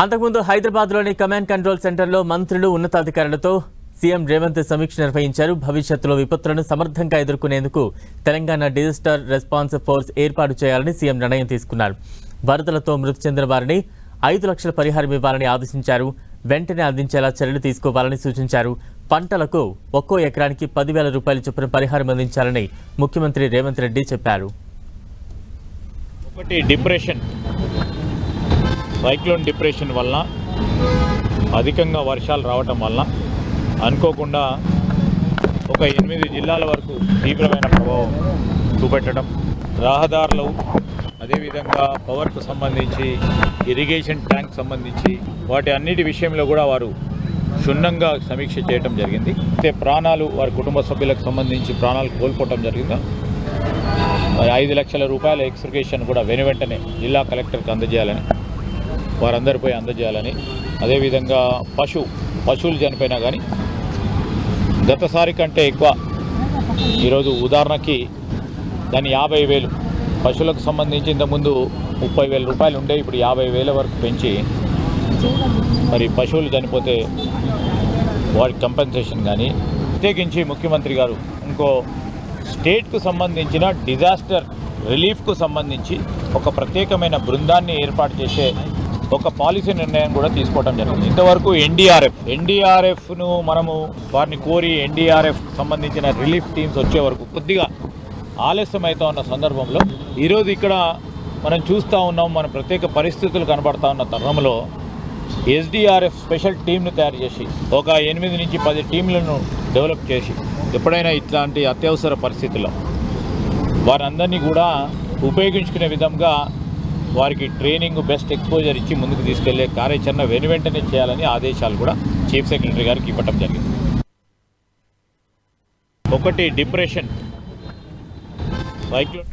అంతకుముందు హైదరాబాద్లోని command control సెంటర్లో మంత్రులు ఉన్నతాధికారులతో సీఎం రేవంత్ సమీక్ష నిర్వహించారు. భవిష్యత్తులో విపత్తులను సమర్థంగా ఎదుర్కొనేందుకు తెలంగాణ డిజాస్టర్ రెస్పాన్స్ ఫోర్స్ ఏర్పాటు చేయాలని సీఎం నిర్ణయం తీసుకున్నారు. వరదలతో మృతి చెందిన వారిని ఐదు లక్షల పరిహారం ఇవ్వాలని ఆదేశించారు. వెంటనే అందించేలా చర్యలు తీసుకోవాలని సూచించారు. పంటలకు ఒక్కో ఎకరానికి పదివేల రూపాయల చొప్పున పరిహారం అందించాలని ముఖ్యమంత్రి రేవంత్ రెడ్డి చెప్పారు. ఒకటి డిప్రెషన్. సైక్లోన్ డిప్రెషన్ వలన అధికంగా వర్షాలు రావటం వలన అనుకోకుండా ఒక ఎనిమిది జిల్లాల వరకు తీవ్రమైన ప్రభావం చూపెట్టడం రహదారులు అదేవిధంగా పవర్కు సంబంధించి ఇరిగేషన్ ట్యాంక్ సంబంధించి వాటి అన్నిటి విషయంలో కూడా వారు క్షుణ్ణంగా సమీక్ష చేయడం జరిగింది. అయితే ప్రాణాలు వారి కుటుంబ సభ్యులకు సంబంధించి ప్రాణాలు కోల్పోవటం జరిగింది? మరి ఐదు లక్షల రూపాయల ఎక్స్ప్రికేషన్ కూడా వెను వెంటనే జిల్లా కలెక్టర్కి అందజేయాలని వారందరిపై అందజేయాలని. అదేవిధంగా పశు పశువులు చనిపోయినా కానీ గతసారి కంటే ఎక్కువ ఈరోజు ఉదాహరణకి దాని యాభై వేలు పశువులకు సంబంధించి ఇంతకుముందు ముప్పై వేల రూపాయలు ఉండే ఇప్పుడు యాభై వేల వరకు పెంచి మరి పశువులు చనిపోతే వాటి కంపెన్సేషన్ కానీ ప్రత్యేకించి ముఖ్యమంత్రి గారు ఇంకో స్టేట్కు సంబంధించిన డిజాస్టర్ రిలీఫ్కు సంబంధించి ఒక ప్రత్యేకమైన బృందాన్ని ఏర్పాటు చేసే ఒక పాలసీ నిర్ణయం కూడా తీసుకోవడం జరిగింది. ఇంతవరకు ఎన్డీఆర్ఎఫ్ ఎన్డీఆర్ఎఫ్ను మనము వారిని కోరి ఎన్డీఆర్ఎఫ్ సంబంధించిన రిలీఫ్ టీమ్స్ వచ్చే వరకు కొద్దిగా ఆలస్యం అవుతా ఉన్న సందర్భంలో ఈరోజు ఇక్కడ మనం చూస్తూ ఉన్నాం మన ప్రత్యేక పరిస్థితులు కనబడతా ఉన్న తరుణంలో ఎస్డిఆర్ఎఫ్ స్పెషల్ టీంను తయారు చేసి ఒక ఎనిమిది నుంచి పది టీంలను డెవలప్ చేసి ఎప్పుడైనా ఇట్లాంటి అత్యవసర పరిస్థితుల్లో వారందరినీ కూడా ఉపయోగించుకునే విధంగా వారికి ట్రైనింగ్ బెస్ట్ ఎక్స్పోజర్ ఇచ్చి ముందుకు తీసుకెళ్ళే కార్యాచరణ వెను వెంటనే చేయాలని ఆదేశాలు కూడా చీఫ్ సెక్రటరీ గారికి ఇవ్వటం జరిగింది. ఒకటి డిప్రెషన్. సైక్లోన్